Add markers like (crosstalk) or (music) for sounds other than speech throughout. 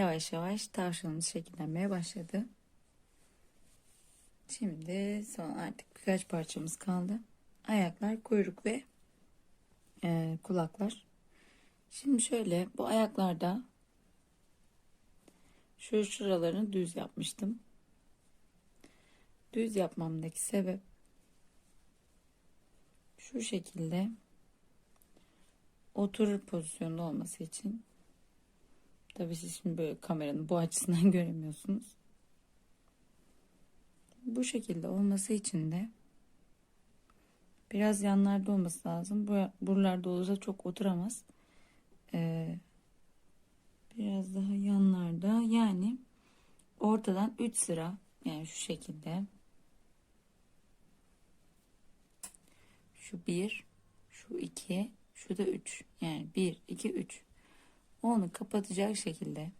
yavaş yavaş tavşanımız şekillenmeye başladı. Şimdi son artık birkaç parçamız kaldı. Ayaklar, kuyruk ve e, kulaklar. Şimdi şöyle bu ayaklarda şu şuralarını düz yapmıştım. Düz yapmamdaki sebep şu şekilde oturur pozisyonda olması için tabii siz şimdi böyle kameranın bu açısından (laughs) göremiyorsunuz. Bu şekilde olması için de biraz yanlarda olması lazım. Bu buralarda olursa çok oturamaz. Ee, biraz daha yanlarda yani ortadan 3 sıra yani şu şekilde şu 1 şu 2 şu da 3 yani 1 2 3 onu kapatacak şekilde.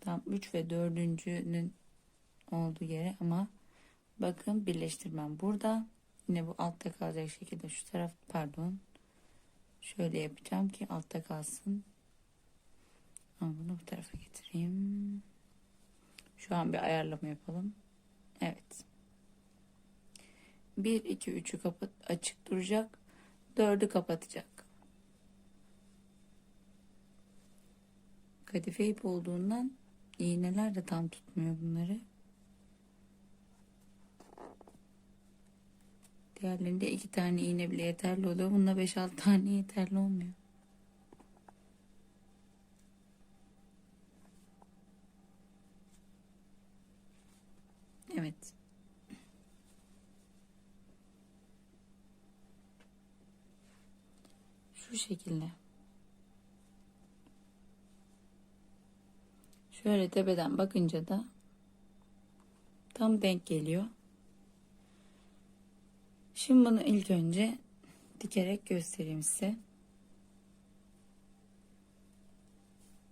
Tam 3 ve 4.'nün olduğu yere ama bakın birleştirmem burada. Yine bu altta kalacak şekilde şu taraf pardon. Şöyle yapacağım ki altta kalsın. Ama bunu bu tarafa getireyim. Şu an bir ayarlama yapalım. Evet. 1 2 3'ü kapat açık duracak. 4'ü kapatacak kadife ip olduğundan iğneler de tam tutmuyor bunları Diğerlerinde iki tane iğne bile yeterli oluyor. Bunda 5-6 tane yeterli olmuyor. Evet. Şu şekilde. Şöyle tepeden bakınca da tam denk geliyor. Şimdi bunu ilk önce dikerek göstereyim size.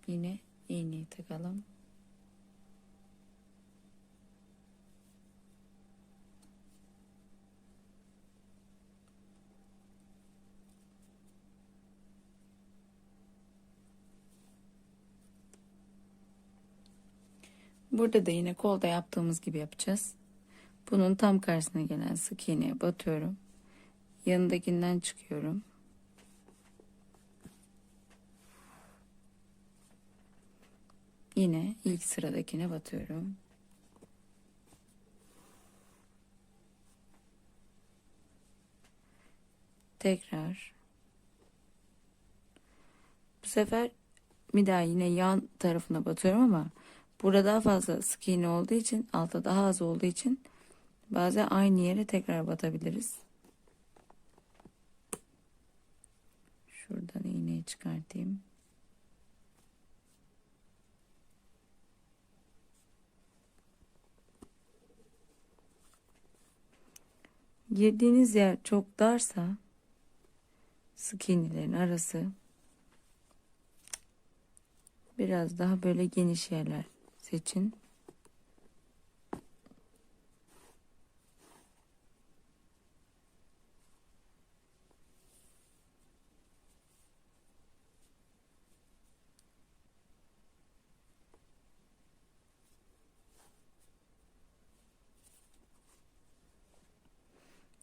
Yine iğneyi takalım. Burada da yine kolda yaptığımız gibi yapacağız. Bunun tam karşısına gelen sık iğneye batıyorum. Yanındakinden çıkıyorum. Yine ilk sıradakine batıyorum. Tekrar. Bu sefer bir daha yine yan tarafına batıyorum ama burada daha fazla sık iğne olduğu için altta daha az olduğu için Bazen aynı yere tekrar batabiliriz. Şuradan iğneyi çıkartayım. Girdiğiniz yer çok darsa sık iğnelerin arası biraz daha böyle geniş yerler seçin.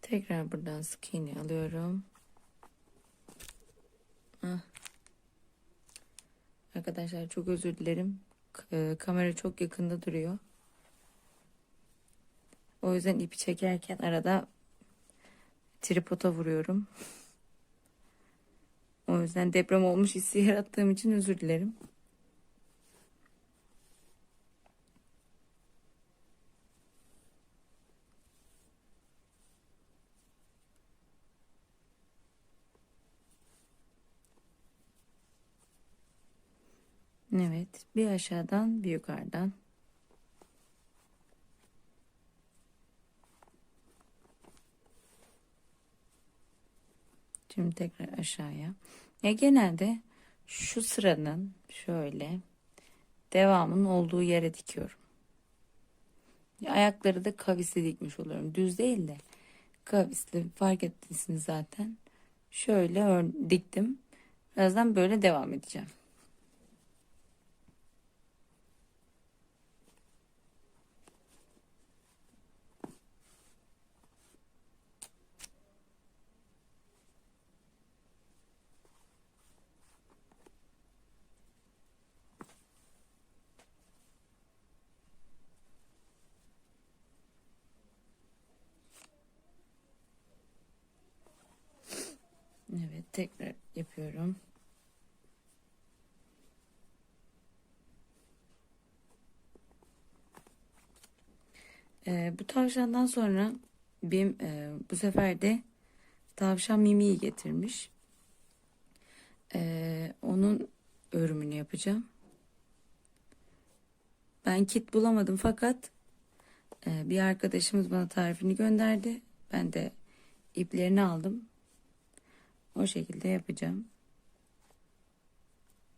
Tekrar buradan sık iğne alıyorum. Ah. Arkadaşlar çok özür dilerim. E, kamera çok yakında duruyor. O yüzden ipi çekerken arada tripoda vuruyorum. O yüzden deprem olmuş hissi yarattığım için özür dilerim. Evet, bir aşağıdan bir yukarıdan. Şimdi tekrar aşağıya. Ya genelde şu sıranın şöyle devamının olduğu yere dikiyorum. Ayakları da kavisli dikmiş oluyorum. Düz değil de kavisli fark ettiysiniz zaten. Şöyle diktim. Birazdan böyle devam edeceğim. Evet tekrar yapıyorum. Ee, bu tavşandan sonra Bim e, bu sefer de tavşan Mimi'yi getirmiş. Ee, onun örümünü yapacağım. Ben kit bulamadım fakat e, bir arkadaşımız bana tarifini gönderdi. Ben de iplerini aldım. O şekilde yapacağım.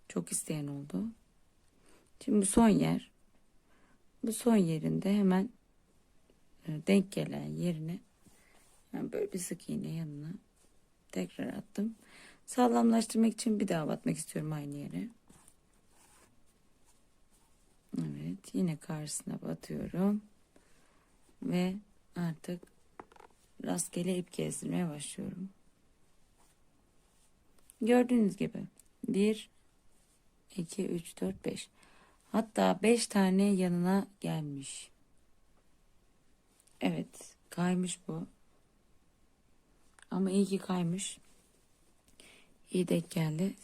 Çok isteyen oldu. Şimdi bu son yer. Bu son yerinde hemen e, denk gelen yerine yani böyle bir sık iğne yanına tekrar attım. Sağlamlaştırmak için bir daha batmak istiyorum aynı yere. Evet yine karşısına batıyorum. Ve artık rastgele ip gezdirmeye başlıyorum. Gördüğünüz gibi 1 2 3 4 5 hatta 5 tane yanına gelmiş. Evet kaymış bu. Ama iyi ki kaymış. İyi denk geldi.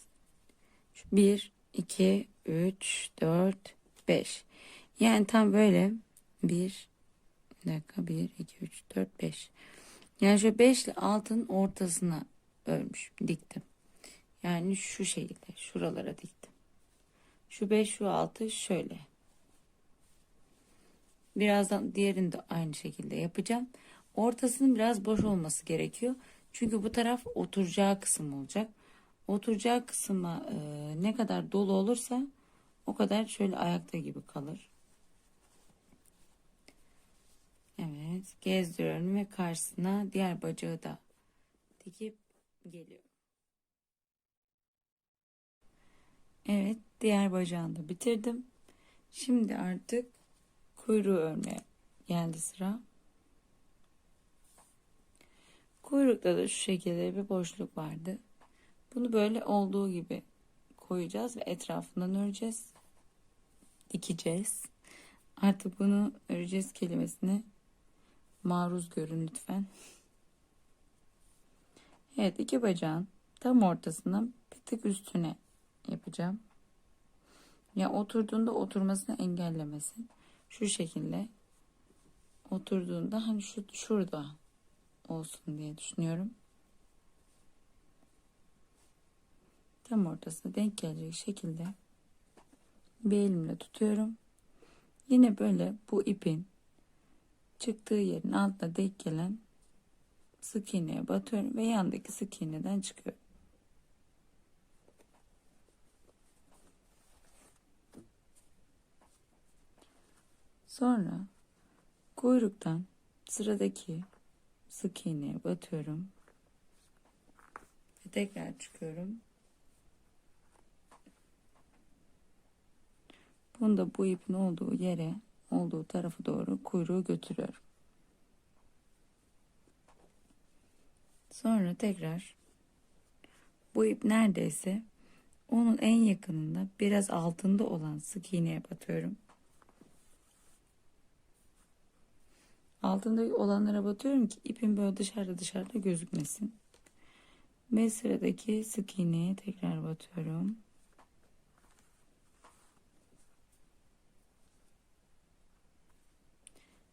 1 2 3 4 5 yani tam böyle 1 bir dakika 1 2 3 4 5 yani şu 5 ile 6'nın ortasına örmüş diktim. Yani şu şekilde şuralara diktim. Şu 5 şu 6 şöyle. Birazdan diğerini de aynı şekilde yapacağım. Ortasının biraz boş olması gerekiyor. Çünkü bu taraf oturacağı kısım olacak. Oturacağı kısma e, ne kadar dolu olursa o kadar şöyle ayakta gibi kalır. Evet gezdiriyorum ve karşısına diğer bacağı da dikip geliyorum. Evet diğer bacağını da bitirdim. Şimdi artık kuyruğu örmeye geldi sıra. Kuyrukta da şu şekilde bir boşluk vardı. Bunu böyle olduğu gibi koyacağız ve etrafından öreceğiz. Dikeceğiz. Artık bunu öreceğiz kelimesini maruz görün lütfen. Evet iki bacağın tam ortasından bir tık üstüne yapacağım. Ya oturduğunda oturmasını engellemesin. Şu şekilde oturduğunda hani şu şurada olsun diye düşünüyorum. Tam ortasına denk gelecek şekilde bir elimle tutuyorum. Yine böyle bu ipin çıktığı yerin altına denk gelen sık iğneye batıyorum ve yandaki sık iğneden çıkıyorum. Sonra kuyruktan sıradaki sık iğneye batıyorum. Ve tekrar çıkıyorum. Bunu da bu ipin olduğu yere, olduğu tarafı doğru kuyruğu götürüyorum. Sonra tekrar bu ip neredeyse onun en yakınında biraz altında olan sık iğneye batıyorum. Altında olanlara batıyorum ki ipin böyle dışarıda dışarıda gözükmesin. Ve sıradaki sık iğneye tekrar batıyorum.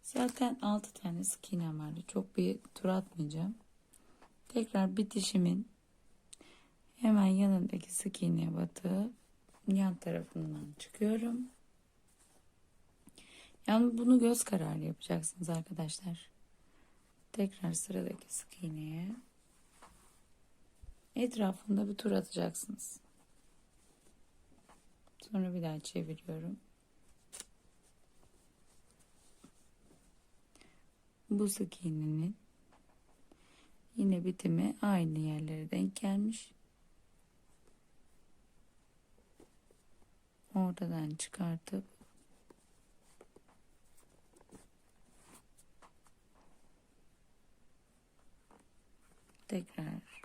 Zaten 6 tane sık iğnem vardı. Çok bir tur atmayacağım. Tekrar bitişimin hemen yanındaki sık iğneye batıp yan tarafından çıkıyorum. Yani bunu göz kararı yapacaksınız arkadaşlar. Tekrar sıradaki sık iğneye etrafında bir tur atacaksınız. Sonra bir daha çeviriyorum. Bu sık iğnenin yine bitimi aynı yerlere denk gelmiş. Oradan çıkartıp tekrar.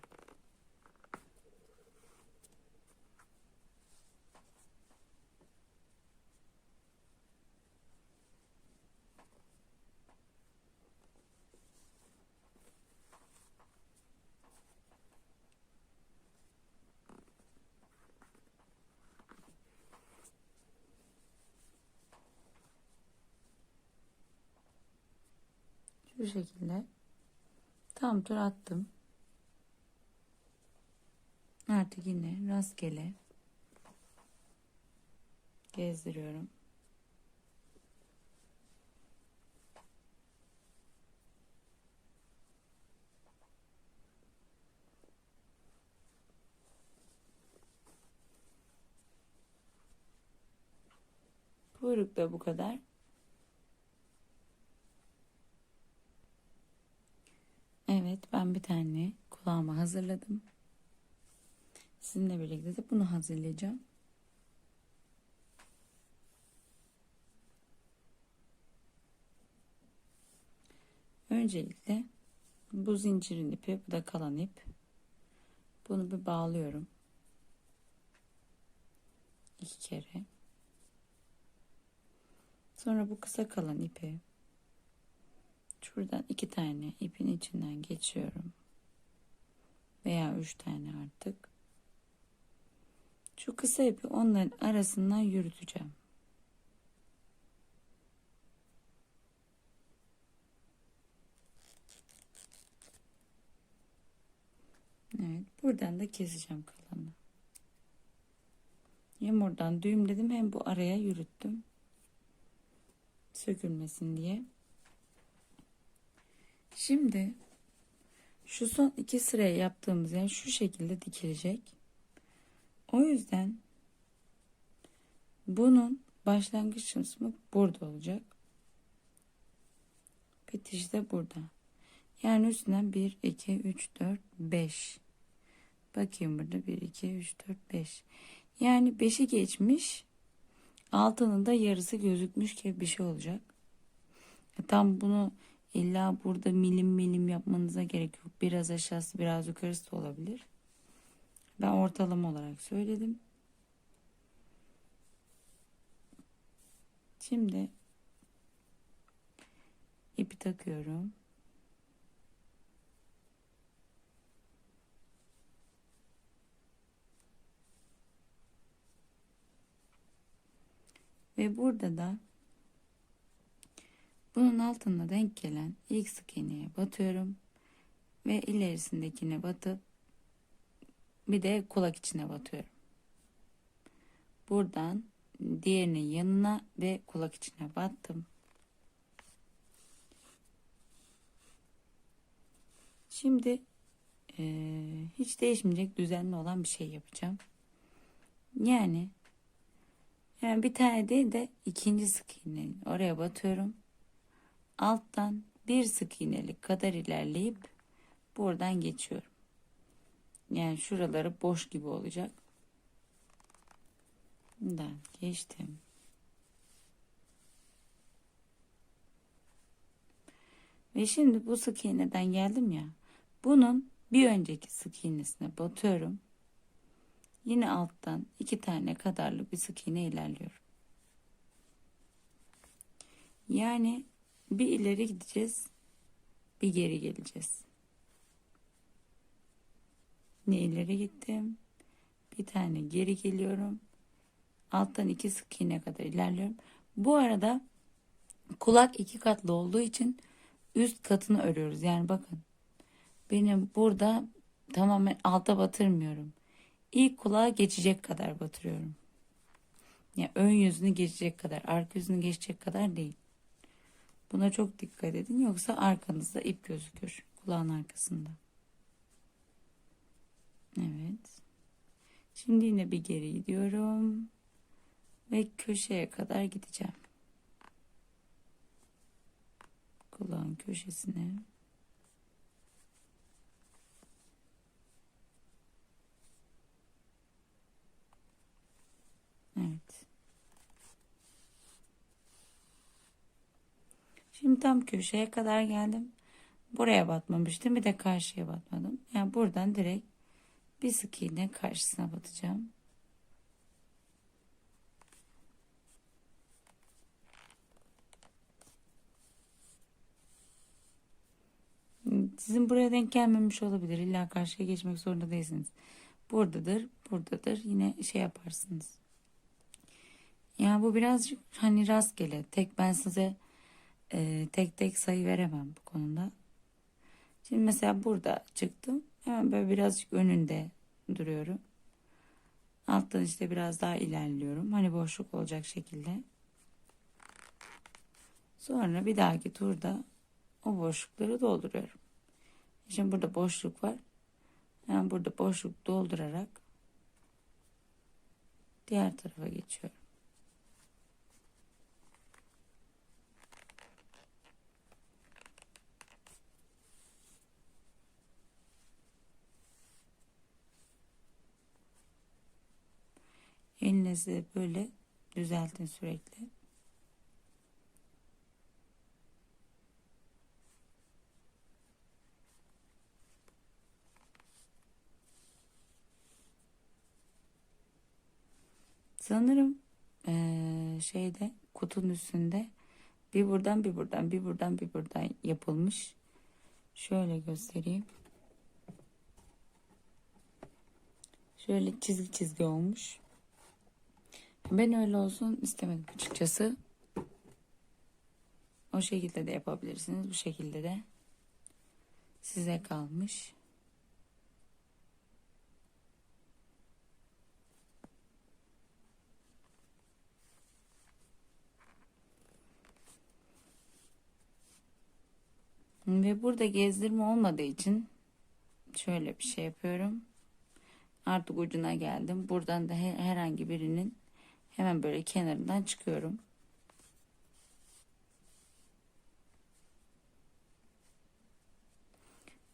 Şu şekilde tam tur attım. Artık yine rastgele gezdiriyorum. Kuyruk da bu kadar. Evet ben bir tane kulağıma hazırladım. Sizinle birlikte de bunu hazırlayacağım. Öncelikle bu zincirin ipi, bu da kalan ip. Bunu bir bağlıyorum. İki kere. Sonra bu kısa kalan ipi şuradan iki tane ipin içinden geçiyorum. Veya üç tane artık. Şu kısa ipi onların arasından yürüteceğim. Evet, buradan da keseceğim kalanı. Hem oradan düğümledim hem bu araya yürüttüm. Sökülmesin diye. Şimdi şu son iki sıraya yaptığımız yer şu şekilde dikilecek. O yüzden bunun başlangıç kısmı burada olacak. Bitiş de burada. Yani üstünden 1, 2, 3, 4, 5. Bakayım burada 1, 2, 3, 4, 5. Yani 5'i geçmiş. Altının da yarısı gözükmüş gibi bir şey olacak. E, tam bunu illa burada milim milim yapmanıza gerek yok. Biraz aşağısı biraz yukarısı da olabilir. Ben ortalama olarak söyledim. Şimdi ipi takıyorum. Ve burada da bunun altına denk gelen ilk sık iğneye batıyorum. Ve ilerisindekine batıp bir de kulak içine batıyorum. Buradan diğerinin yanına ve kulak içine battım. Şimdi e, hiç değişmeyecek düzenli olan bir şey yapacağım. Yani yani bir tane değil de ikinci sık iğneyi oraya batıyorum. Alttan bir sık iğnelik kadar ilerleyip buradan geçiyorum. Yani şuraları boş gibi olacak. Bundan geçtim. Ve şimdi bu sık iğneden geldim ya. Bunun bir önceki sık iğnesine batıyorum. Yine alttan iki tane kadarlık bir sık iğne ilerliyorum. Yani bir ileri gideceğiz, bir geri geleceğiz. Ne ileri gittim, bir tane geri geliyorum. Alttan iki sık iğne kadar ilerliyorum. Bu arada kulak iki katlı olduğu için üst katını örüyoruz. Yani bakın benim burada tamamen alta batırmıyorum ilk kulağa geçecek kadar batırıyorum. Yani ön yüzünü geçecek kadar, arka yüzünü geçecek kadar değil. Buna çok dikkat edin yoksa arkanızda ip gözükür kulağın arkasında. Evet. Şimdi yine bir geri gidiyorum ve köşeye kadar gideceğim. Kulağın köşesine. Evet. Şimdi tam köşeye kadar geldim. Buraya batmamıştım. Bir de karşıya batmadım. Yani buradan direkt bir sık iğne karşısına batacağım. Sizin buraya denk gelmemiş olabilir. İlla karşıya geçmek zorunda değilsiniz. Buradadır, buradadır. Yine şey yaparsınız. Ya bu birazcık hani rastgele. Tek ben size e, tek tek sayı veremem bu konuda. Şimdi mesela burada çıktım. Hemen böyle birazcık önünde duruyorum. Alttan işte biraz daha ilerliyorum. Hani boşluk olacak şekilde. Sonra bir dahaki turda o boşlukları dolduruyorum. Şimdi burada boşluk var. Hemen burada boşluk doldurarak diğer tarafa geçiyorum. Elinizi böyle düzeltin sürekli. Sanırım eee, şeyde kutunun üstünde bir buradan bir buradan bir buradan bir buradan yapılmış. Şöyle göstereyim. Şöyle çizgi çizgi olmuş. Ben öyle olsun istemedim açıkçası. O şekilde de yapabilirsiniz. Bu şekilde de size kalmış. Ve burada gezdirme olmadığı için şöyle bir şey yapıyorum. Artık ucuna geldim. Buradan da he- herhangi birinin hemen böyle kenarından çıkıyorum.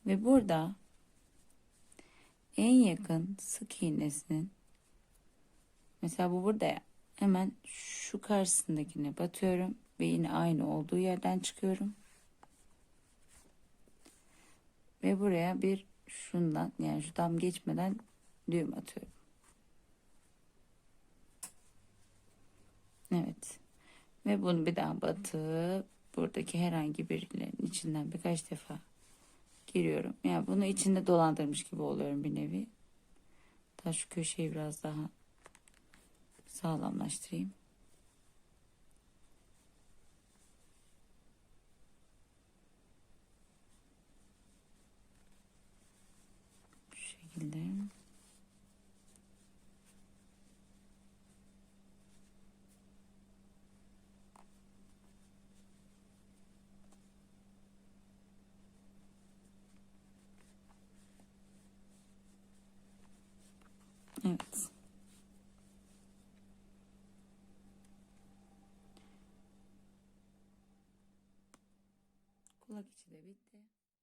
Ve burada en yakın sık iğnesinin mesela bu burada ya hemen şu karşısındakine batıyorum ve yine aynı olduğu yerden çıkıyorum. Ve buraya bir şundan yani şu tam geçmeden düğüm atıyorum. Evet. Ve bunu bir daha batıp buradaki herhangi birilerinin içinden birkaç defa giriyorum. Yani bunu içinde dolandırmış gibi oluyorum bir nevi. Daha şu köşeyi biraz daha sağlamlaştırayım. Bu şekilde. Evet. Kulak içi de bitti.